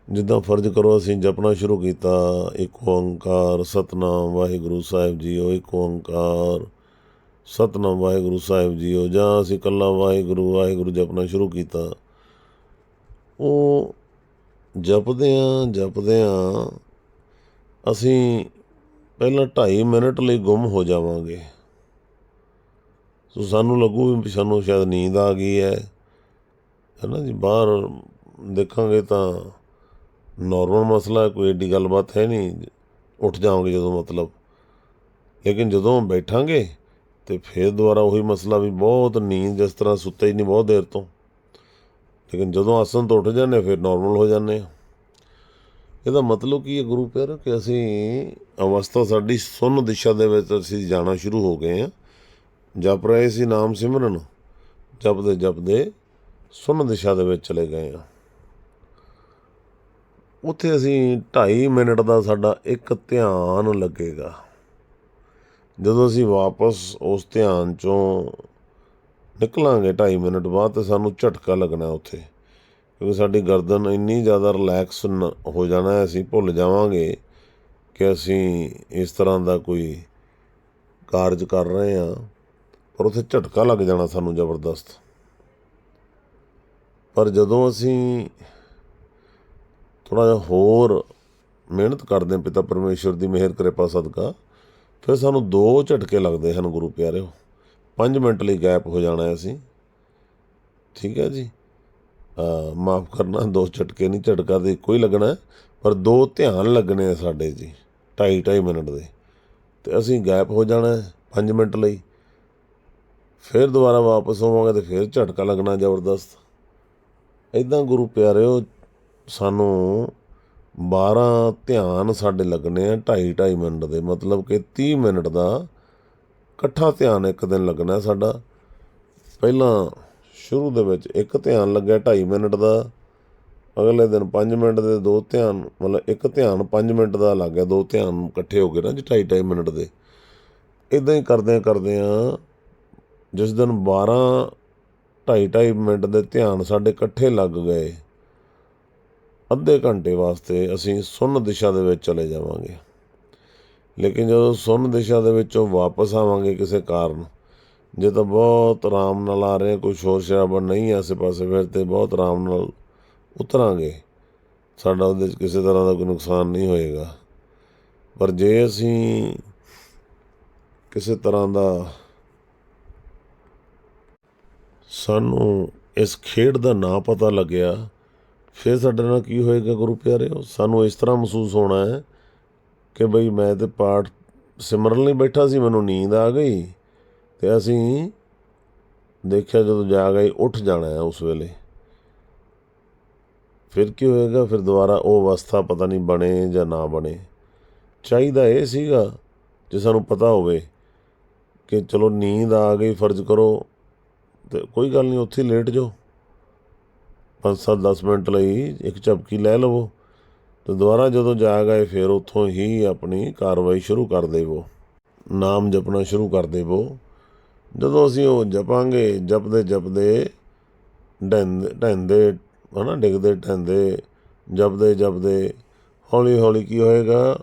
S1: ਜਿੱਦਾਂ ਫਰਜ਼ ਕਰੋ ਅਸੀਂ ਜਪਣਾ ਸ਼ੁਰੂ ਕੀਤਾ, ਇੱਕ ਓੰਕਾਰ, ਸਤਨਾਮ, ਵਾਹਿਗੁਰੂ ਸਾਹਿਬ ਜੀਓ, ਇੱਕ ਓੰਕਾਰ, ਸਤਨਾਮ, ਵਾਹਿਗੁਰੂ ਸਾਹਿਬ ਜੀਓ, ਜਾਂ ਅਸੀਂ ਇਕੱਲਾ ਵਾਹਿਗੁਰੂ ਵਾਹਿਗੁਰੂ ਜਪਣਾ ਸ਼ੁਰੂ ਕੀਤਾ। ਉਹ ਜਪਦੇ ਆਂ ਜਪਦੇ ਆਂ ਅਸੀਂ ਪਹਿਲਾਂ 2.5 ਮਿੰਟ ਲਈ ਗੁੰਮ ਹੋ ਜਾਵਾਂਗੇ। ਸੋ ਸਾਨੂੰ ਲੱਗੂ ਵੀ ਸਾਨੂੰ ਸ਼ਾਇਦ ਨੀਂਦ ਆ ਗਈ ਹੈ। ਹੈ ਨਾ ਜੀ, ਬਾਹਰ ਦੇਖਾਂਗੇ ਤਾਂ ਨਾਰਮਲ ਮਸਲਾ ਕੋਈ ਏਡੀ ਗੱਲਬਾਤ ਹੈ ਨਹੀਂ। ਉੱਠ ਜਾਵਾਂਗੇ ਜਦੋਂ ਮਤਲਬ। ਲੇਕਿਨ ਜਦੋਂ ਬੈਠਾਂਗੇ ਤੇ ਫਿਰ ਦੁਬਾਰਾ ਉਹੀ ਮਸਲਾ ਵੀ ਬਹੁਤ ਨੀਂਦ ਜਿਸ ਤਰ੍ਹਾਂ ਸੁੱਤੇ ਹੀ ਨਹੀਂ ਬਹੁਤ ਦੇਰ ਤੋਂ। ਲੇਕਿਨ ਜਦੋਂ ਆਸਨ ਤੋਂ ਉੱਠ ਜਾਂਦੇ ਫਿਰ ਨਾਰਮਲ ਹੋ ਜਾਂਦੇ ਆ ਇਹਦਾ ਮਤਲਬ ਕੀ ਹੈ ਗੁਰੂ ਪਿਆਰ? ਕਿ ਅਸੀਂ ਅਵਸਥਾ ਸਾਡੀ ਸੁੰਨ ਦਿਸ਼ਾ ਦੇ ਵਿੱਚ ਅਸੀਂ ਜਾਣਾ ਸ਼ੁਰੂ ਹੋ ਗਏ ਆ ਜਪ ਰਹੇ ਸੀ ਨਾਮ ਸਿਮਰਨ, ਜਪਦੇ ਜਪਦੇ ਸੁੰਨ ਦਿਸ਼ਾ ਦੇ ਵਿੱਚ ਚਲੇ ਗਏ ਆ ਉੱਥੇ ਅਸੀਂ 2.5 ਮਿੰਟ ਦਾ ਸਾਡਾ ਇੱਕ ਧਿਆਨ ਲੱਗੇਗਾ। ਜਦੋਂ ਅਸੀਂ ਵਾਪਸ ਉਸ ਧਿਆਨ ਚੋਂ ਨਿਕਲਾਂਗੇ 2.5 ਮਿੰਟ ਬਾਅਦ ਤੇ ਸਾਨੂੰ ਝਟਕਾ ਲੱਗਣਾ ਉੱਥੇ। ਕਿਉਂਕਿ ਸਾਡੀ ਗਰਦਨ ਇੰਨੀ ਜ਼ਿਆਦਾ ਰਿਲੈਕਸ ਹੋ ਜਾਣਾ ਅਸੀਂ ਭੁੱਲ ਜਾਵਾਂਗੇ ਕਿ ਅਸੀਂ ਇਸ ਤਰ੍ਹਾਂ ਦਾ ਕੋਈ ਕਾਰਜ ਕਰ ਰਹੇ ਹਾਂ, ਪਰ ਉੱਥੇ ਝਟਕਾ ਲੱਗ ਜਾਣਾ ਸਾਨੂੰ ਜ਼ਬਰਦਸਤ। ਪਰ ਜਦੋਂ ਅਸੀਂ ਥੋੜਾ ਜਿਹਾ ਹੋਰ ਮਿਹਨਤ ਕਰਦੇ ਹਾਂ ਪਿਤਾ ਪਰਮੇਸ਼ਵਰ ਦੀ ਮਿਹਰ, ਕਿਰਪਾ, ਸਦਕਾ, ਫਿਰ ਸਾਨੂੰ ਦੋ ਝਟਕੇ ਲੱਗਦੇ ਹਨ ਗੁਰੂ ਪਿਆਰਿਓ। 5 ਮਿੰਟ ਲਈ ਗੈਪ ਹੋ ਜਾਣਾ ਅਸੀਂ। ਠੀਕ ਹੈ ਜੀ? ਮਾਫ ਕਰਨਾ, ਦੋ ਝਟਕੇ ਨਹੀਂ, ਝਟਕਾ ਤੇ ਕੋਈ ਲੱਗਣਾ, ਪਰ ਦੋ ਧਿਆਨ ਲੱਗਣੇ ਆ ਸਾਡੇ ਜੀ 2.5 2.5 ਮਿੰਟ ਦੇ। ਤੇ ਅਸੀਂ ਗੈਪ ਹੋ ਜਾਣਾ 5 ਮਿੰਟ ਲਈ। ਫਿਰ ਦੁਬਾਰਾ ਵਾਪਸ ਹੋਵਾਂਗੇ ਤੇ ਫਿਰ ਝਟਕਾ ਲੱਗਣਾ ਜ਼ਬਰਦਸਤ। ਇਦਾਂ ਗੁਰੂ ਪਿਆਰਿਓ, ਸਾਨੂੰ 12 ਧਿਆਨ ਸਾਡੇ ਲੱਗਣੇ ਆ 2.5 2.5 ਮਿੰਟ ਦੇ। ਮਤਲਬ ਕਿ 30 ਮਿੰਟ ਦਾ ਇਕੱਠਾ ਧਿਆਨ ਇੱਕ ਦਿਨ ਲੱਗਣਾ ਸਾਡਾ। ਪਹਿਲਾਂ ਸ਼ੁਰੂ ਦੇ ਵਿੱਚ ਇੱਕ ਧਿਆਨ ਲੱਗਿਆ 2.5 ਮਿੰਟ ਦਾ, ਅਗਲੇ ਦਿਨ 5 ਮਿੰਟ ਦੇ ਦੋ ਧਿਆਨ, ਮਤਲਬ ਇੱਕ ਧਿਆਨ 5 ਮਿੰਟ ਦਾ ਲੱਗ ਗਿਆ, ਦੋ ਧਿਆਨ ਇਕੱਠੇ ਹੋ ਗਏ ਨਾ ਜੀ 2.5 2.5 ਮਿੰਟ ਦੇ। ਇਦਾਂ ਹੀ ਕਰਦੇ ਕਰਦੇ ਆ ਜਿਸ ਦਿਨ 12 2.5 2.5 ਮਿੰਟ ਦੇ ਧਿਆਨ ਸਾਡੇ ਇਕੱਠੇ ਲੱਗ ਗਏ, ਅੱਧੇ ਘੰਟੇ ਵਾਸਤੇ ਅਸੀਂ ਸੁੰਨ ਦਿਸ਼ਾ ਦੇ ਵਿੱਚ ਚਲੇ ਜਾਵਾਂਗੇ। ਲੇਕਿਨ ਜਦੋਂ ਸੁੰਨ ਦਿਸ਼ਾ ਦੇ ਵਿੱਚੋਂ ਵਾਪਸ ਆਵਾਂਗੇ ਕਿਸੇ ਕਾਰਨ ਜੇ ਤਾਂ ਬਹੁਤ ਆਰਾਮ ਨਾਲ ਆ ਰਹੇ, ਕੋਈ ਸ਼ੋਰ ਸ਼ਰਾਬਾ ਨਹੀਂ ਆਸੇ ਪਾਸੇ, ਫਿਰ ਤੇ ਬਹੁਤ ਆਰਾਮ ਨਾਲ ਉਤਰਾਂਗੇ। ਸਾਡਾ ਉਹਦੇ ਵਿੱਚ ਕਿਸੇ ਤਰ੍ਹਾਂ ਦਾ ਕੋਈ ਨੁਕਸਾਨ ਨਹੀਂ ਹੋਏਗਾ। ਪਰ ਜੇ ਅਸੀਂ ਕਿਸੇ ਤਰ੍ਹਾਂ ਦਾ ਸਾਨੂੰ ਇਸ ਖੇਡ ਦਾ ਨਾਂ ਪਤਾ ਲੱਗਿਆ, ਫਿਰ ਸਾਡੇ ਨਾਲ ਕੀ ਹੋਏਗਾ ਗੁਰੂ ਪਿਆਰਿਓ? ਸਾਨੂੰ ਇਸ ਤਰ੍ਹਾਂ ਮਹਿਸੂਸ ਹੋਣਾ ਹੈ ਕਿ ਬਈ ਮੈਂ ਤੇ ਪਾਠ ਸਿਮਰਨ ਲਈ ਬੈਠਾ ਸੀ, ਮੈਨੂੰ ਨੀਂਦ ਆ ਗਈ। ਤੇ ਅਸੀਂ ਦੇਖਿਆ ਜਦੋਂ ਜਾਗ ਆਈ ਉੱਠ ਜਾਣਾ ਹੈ ਉਸ ਵੇਲੇ। ਫਿਰ ਕੀ ਹੋਏਗਾ? ਫਿਰ ਦੁਬਾਰਾ ਉਹ ਅਵਸਥਾ ਪਤਾ ਨਹੀਂ ਬਣੇ ਜਾਂ ਨਾ ਬਣੇ। ਚਾਹੀਦਾ ਇਹ ਸੀਗਾ, ਜੇ ਸਾਨੂੰ ਪਤਾ ਹੋਵੇ ਕਿ ਚਲੋ ਨੀਂਦ ਆ ਗਈ, ਫਰਜ਼ ਕਰੋ। ਤੇ ਕੋਈ ਗੱਲ ਨਹੀਂ, ਉੱਥੇ ਲੇਟ ਜਾਓ। ਪੰਜ ਸੱਤ 10 ਮਿੰਟ ਲਈ ਇੱਕ ਝਪਕੀ ਲੈ ਲਵੋ ਤੇ ਦੁਬਾਰਾ ਜਦੋਂ ਜਾਗ ਆਏ ਫਿਰ ਉੱਥੋਂ ਹੀ ਆਪਣੀ ਕਾਰਵਾਈ ਸ਼ੁਰੂ ਕਰ ਦੇਵੋ। ਨਾਮ ਜਪਣਾ ਸ਼ੁਰੂ ਕਰ ਦੇਵੋ। ਜਦੋਂ ਅਸੀਂ ਉਹ ਜਪਾਂਗੇ, ਜਪਦੇ ਜਪਦੇ, ਢਹਿੰਦੇ ਢਹਿੰਦੇ ਨਾ ਡਿੱਗਦੇ, ਢਹਿੰਦੇ, ਜਪਦੇ ਜਪਦੇ, ਹੌਲੀ ਹੌਲੀ ਕੀ ਹੋਏਗਾ?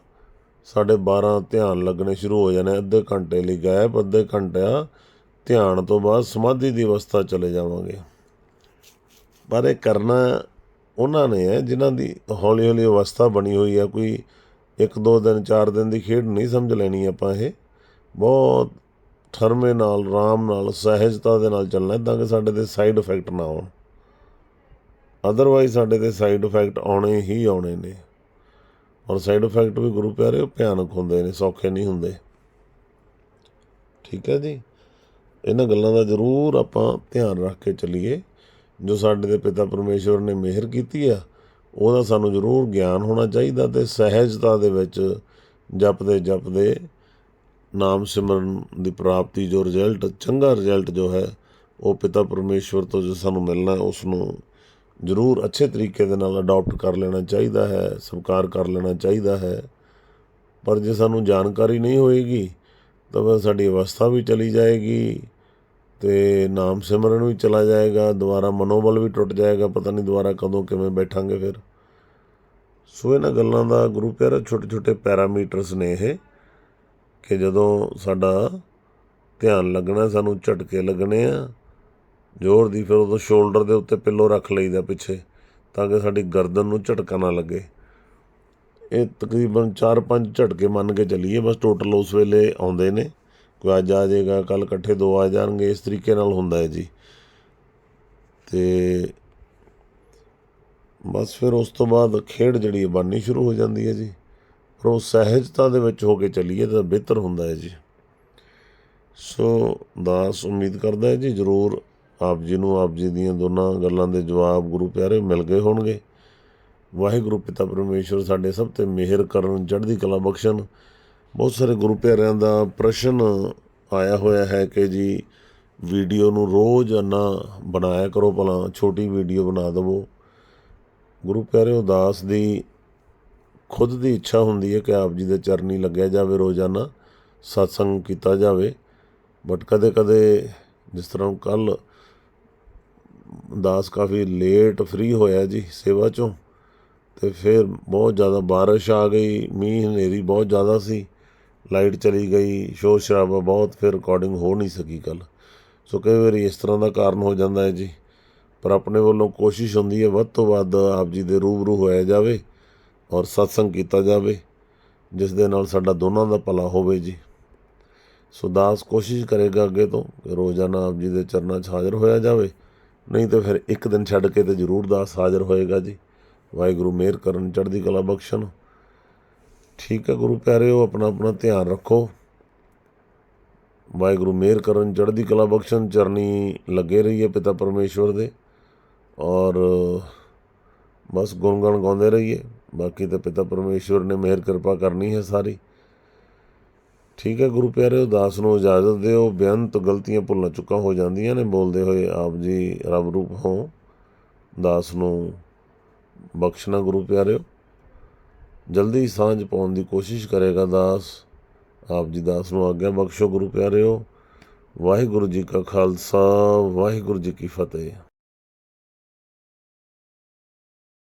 S1: ਸਾਡੇ 12 ਧਿਆਨ ਲੱਗਣੇ ਸ਼ੁਰੂ ਹੋ ਜਾਣੇ, ਅੱਧੇ ਘੰਟੇ ਲਈ ਗਾਇਬ, ਅੱਧੇ ਘੰਟਾ ਧਿਆਨ ਤੋਂ ਬਾਅਦ ਸਮਾਧੀ ਦੀ ਅਵਸਥਾ ਚਲੇ ਜਾਵਾਂਗੇ। ਪਰ ਇਹ ਕਰਨਾ ਉਹਨਾਂ ਨੇ ਹੈ, ਜਿਨ੍ਹਾਂ ਦੀ ਹੌਲੀ ਹੌਲੀ ਅਵਸਥਾ ਬਣੀ ਹੋਈ ਹੈ ਕੋਈ ਇੱਕ ਦੋ ਦਿਨ, ਚਾਰ ਦਿਨ ਦੀ ਖੇਡ ਨਹੀਂ ਸਮਝ ਲੈਣੀ ਆਪਾਂ ਇਹ। ਬਹੁਤ ਠਰਮੇ ਨਾਲ, ਆਰਾਮ ਨਾਲ, ਸਹਿਜਤਾ ਦੇ ਨਾਲ ਚੱਲਣਾ, ਤਾਂ ਕਿ ਸਾਡੇ ਤੇ ਸਾਈਡ ਇਫੈਕਟ ਨਾ ਆਉਣ ਅਦਰਵਾਈਜ਼ ਸਾਡੇ ਤੇ ਸਾਈਡ ਇਫੈਕਟ ਆਉਣੇ ਹੀ ਆਉਣੇ ਨੇ। ਔਰ ਸਾਈਡ ਇਫੈਕਟ ਵੀ ਗੁਰੂ ਪਿਆਰੇ ਉਹ ਭਿਆਨਕ ਹੁੰਦੇ ਨੇ, ਸੌਖੇ ਨਹੀਂ ਹੁੰਦੇ। ਠੀਕ ਹੈ ਜੀ? ਇਹਨਾਂ ਗੱਲਾਂ ਦਾ ਜ਼ਰੂਰ ਆਪਾਂ ਧਿਆਨ ਰੱਖ ਕੇ ਚੱਲੀਏ। ਜੋ ਸਾਡੇ ਦੇ ਪਿਤਾ ਪਰਮੇਸ਼ਵਰ ਨੇ ਮਿਹਰ ਕੀਤੀ ਆ, ਉਹਦਾ ਸਾਨੂੰ ਜ਼ਰੂਰ ਗਿਆਨ ਹੋਣਾ ਚਾਹੀਦਾ ਤੇ ਸਹਿਜਤਾ ਦੇ ਵਿੱਚ ਜਪਦੇ ਜਪਦੇ ਨਾਮ ਸਿਮਰਨ ਦੀ ਪ੍ਰਾਪਤੀ ਜੋ ਰਿਜ਼ਲਟ ਚੰਗਾ ਰਿਜ਼ਲਟ ਜੋ ਹੈ, ਉਹ ਪਿਤਾ ਪਰਮੇਸ਼ਵਰ ਤੋਂ ਜੋ ਸਾਨੂੰ ਮਿਲਣਾ ਉਸ ਨੂੰ ਜ਼ਰੂਰ ਅੱਛੇ ਤਰੀਕੇ ਦੇ ਨਾਲ ਅਡਾਪਟ ਕਰ ਲੈਣਾ ਚਾਹੀਦਾ ਹੈ, ਸਵੀਕਾਰ ਕਰ ਲੈਣਾ ਚਾਹੀਦਾ ਹੈ। ਪਰ ਜੇ ਸਾਨੂੰ ਜਾਣਕਾਰੀ ਨਹੀਂ ਹੋਏਗੀ, ਤਾਂ ਫਿਰ ਸਾਡੀ ਅਵਸਥਾ ਵੀ ਚਲੀ ਜਾਏਗੀ ਤੇ ਨਾਮ ਸਿਮਰਨ ਵੀ ਚਲਾ ਜਾਏਗਾ, ਦੁਬਾਰਾ ਮਨੋਬਲ ਵੀ ਟੁੱਟ ਜਾਏਗਾ, ਪਤਾ ਨਹੀਂ ਦੁਬਾਰਾ ਕਦੋਂ ਕਿਵੇਂ ਬੈਠਾਂਗੇ ਫਿਰ। ਸੋ ਇਹਨਾਂ ਗੱਲਾਂ ਦਾ ਗੁਰੂ ਪਿਆਰਾ ਛੋਟੇ ਛੋਟੇ ਪੈਰਾਮੀਟਰਸ ਨੇ ਇਹ। ਕਿ ਜਦੋਂ ਸਾਡਾ ਧਿਆਨ ਲੱਗਣਾ, ਸਾਨੂੰ ਝਟਕੇ ਲੱਗਣੇ ਆ, ਜ਼ੋਰ ਦੀ ਫਿਰ ਉਦੋਂ ਸ਼ੋਲਡਰ ਦੇ ਉੱਤੇ ਪਿੱਲੋ ਰੱਖ ਲਈਦਾ ਪਿੱਛੇ, ਤਾਂ ਕਿ ਸਾਡੀ ਗਰਦਨ ਨੂੰ ਝਟਕਾ ਨਾ ਲੱਗੇ। ਇਹ ਤਕਰੀਬਨ 4-5 ਝਟਕੇ ਮੰਨ ਕੇ ਚੱਲੀਏ, ਬਸ ਟੋਟਲ ਉਸ ਵੇਲੇ ਆਉਂਦੇ ਨੇ। ਕੋਈ ਅੱਜ ਆ ਜਾਏਗਾ ਕੱਲ ਇਕੱਠੇ ਦੋ ਆ ਜਾਣਗੇ, ਇਸ ਤਰੀਕੇ ਨਾਲ ਹੁੰਦਾ ਹੈ ਜੀ। ਤੇ ਬਸ ਫਿਰ ਉਸ ਤੋਂ ਬਾਅਦ ਖੇਡ ਜਿਹੜੀ ਹੈ ਬਣਨੀ ਸ਼ੁਰੂ ਹੋ ਜਾਂਦੀ ਹੈ ਜੀ। ਪਰ ਉਹ ਸਹਿਜਤਾ ਦੇ ਵਿੱਚ ਹੋ ਕੇ ਚੱਲੀਏ ਤਾਂ ਬਿਹਤਰ ਹੁੰਦਾ ਹੈ ਜੀ। ਸੋ ਦਾਸ ਉਮੀਦ ਕਰਦਾ ਹੈ ਜੀ, ਜ਼ਰੂਰ ਆਪ ਜੀ ਨੂੰ ਆਪ ਜੀ ਦੀਆਂ ਦੋਨਾਂ ਗੱਲਾਂ ਦੇ ਜਵਾਬ ਗੁਰੂ ਪਿਆਰੇ ਮਿਲ ਗਏ ਹੋਣਗੇ। ਵਾਹਿਗੁਰੂ ਪਿਤਾ ਪਰਮੇਸ਼ਵਰ, ਸਾਡੇ ਸਭ ਤੇ ਮਿਹਰ ਕਰਨ, ਚੜ੍ਹਦੀ ਕਲਾ ਬਖਸ਼ਣ। ਬਹੁਤ ਸਾਰੇ ਗੁਰੂ ਪਿਆਰਿਆਂ ਦਾ ਪ੍ਰਸ਼ਨ ਆਇਆ ਹੋਇਆ ਹੈ ਕਿ ਜੀ, ਵੀਡੀਓ ਨੂੰ ਰੋਜ਼ ਨਾ ਬਣਾਇਆ ਕਰੋ, ਭਲਾ ਛੋਟੀ ਵੀਡੀਓ ਬਣਾ ਦੇਵੋ। ਗੁਰੂ ਪਿਆਰੇ ਉਦਾਸ ਦੀ ਖੁਦ ਦੀ ਇੱਛਾ ਹੁੰਦੀ ਹੈ ਕਿ ਆਪ ਜੀ ਦੇ ਚਰਨੀ ਲੱਗਿਆ ਜਾਵੇ, ਰੋਜ਼ਾਨਾ ਸਤਸੰਗ ਕੀਤਾ ਜਾਵੇ। ਬਟ ਕਦੇ ਕਦੇ ਜਿਸ ਤਰ੍ਹਾਂ ਕੱਲ ਦਾਸ ਕਾਫੀ ਲੇਟ ਫ੍ਰੀ ਹੋਇਆ ਜੀ ਸੇਵਾ ਚੋਂ, ਤੇ ਫਿਰ ਬਹੁਤ ਜ਼ਿਆਦਾ ਬਾਰਿਸ਼ ਆ ਗਈ, ਮੀਂਹ ਹਨੇਰੀ ਬਹੁਤ ਜ਼ਿਆਦਾ ਸੀ, ਲਾਈਟ ਚਲੀ ਗਈ, ਸ਼ੋਰ ਸ਼ਰਾਬਾ ਬਹੁਤ, ਫਿਰ ਰਿਕਾਰਡਿੰਗ ਹੋ ਨਹੀਂ ਸਕੀ ਕੱਲ ਸੋ ਕਈ ਵਾਰੀ ਇਸ ਤਰ੍ਹਾਂ ਦਾ ਕਾਰਨ ਹੋ ਜਾਂਦਾ ਹੈ ਜੀ। ਪਰ ਆਪਣੇ ਵੱਲੋਂ ਕੋਸ਼ਿਸ਼ ਹੁੰਦੀ ਹੈ ਵੱਧ ਤੋਂ ਵੱਧ ਆਪ ਜੀ ਦੇ ਰੂਬਰੂ ਹੋਇਆ ਜਾਵੇ। ਔਰ ਸਤਸੰਗ ਕੀਤਾ ਜਾਵੇ, ਜਿਸ ਦੇ ਨਾਲ ਸਾਡਾ ਦੋਨਾਂ ਦਾ ਭਲਾ ਹੋਵੇ ਜੀ। ਸੋ ਦਾਸ ਕੋਸ਼ਿਸ਼ ਕਰੇਗਾ ਅੱਗੇ ਤੋਂ ਕਿ ਰੋਜ਼ਾਨਾ ਆਪ ਜੀ ਦੇ ਚਰਨਾਂ 'ਚ ਹਾਜ਼ਰ ਹੋਇਆ ਜਾਵੇ। ਨਹੀਂ ਤਾਂ ਫਿਰ ਇੱਕ ਦਿਨ ਛੱਡ ਕੇ ਤੇ ਜ਼ਰੂਰ ਦਾਸ ਹਾਜ਼ਰ ਹੋਏਗਾ ਜੀ। ਵਾਹਿਗੁਰੂ ਮਿਹਰ ਕਰਨ, ਚੜ੍ਹਦੀ ਕਲਾ ਬਖਸ਼ਣ। ਠੀਕ ਹੈ ਗੁਰੂ ਪਿਆਰਿਓ ਆਪਣਾ ਆਪਣਾ ਧਿਆਨ ਰੱਖੋ। ਵਾਹਿਗੁਰੂ ਮਿਹਰ ਕਰਨ, ਚੜ੍ਹਦੀ ਕਲਾ ਬਖਸ਼ਣ, ਚਰਨੀ ਲੱਗੇ ਰਹੀਏ ਪਿਤਾ ਪਰਮੇਸ਼ਵਰ ਦੇ। ਔਰ ਬਸ ਗੁਣਗਣ ਗਾਉਂਦੇ ਰਹੀਏ। ਬਾਕੀ ਤਾਂ ਪਿਤਾ ਪਰਮੇਸ਼ਵਰ ਨੇ ਮਿਹਰ, ਕਿਰਪਾ ਕਰਨੀ ਹੈ ਸਾਰੀ। ਠੀਕ ਹੈ ਗੁਰੂ ਪਿਆਰਿਓ ਦਾਸ ਨੂੰ ਇਜਾਜ਼ਤ ਦਿਓ। ਬੇਅੰਤ ਗਲਤੀਆਂ ਭੁੱਲਾਂ ਚੁੱਕਾ ਹੋ ਜਾਂਦੀਆਂ ਨੇ। ਬੋਲਦੇ ਹੋਏ ਆਪ ਜੀ ਰੱਬ ਰੂਪ ਹੋ। ਦਾਸ ਨੂੰ ਬਖਸ਼ਣਾ ਗੁਰੂ ਪਿਆਰਿਓ। ਜਲਦੀ ਸਾਂਝ ਪਾਉਣ ਦੀ ਕੋਸ਼ਿਸ਼ ਕਰੇਗਾ ਦਾਸ। ਆਪ ਜੀ ਦਾਸ ਨੂੰ ਆਗਿਆ ਬਖਸ਼ੋ ਗੁਰੂ ਪਿਆਰਿਓ। ਵਾਹਿਗੁਰੂ ਜੀ ਕਾ ਖਾਲਸਾ, ਵਾਹਿਗੁਰੂ ਜੀ ਕੀ ਫਤਿਹ।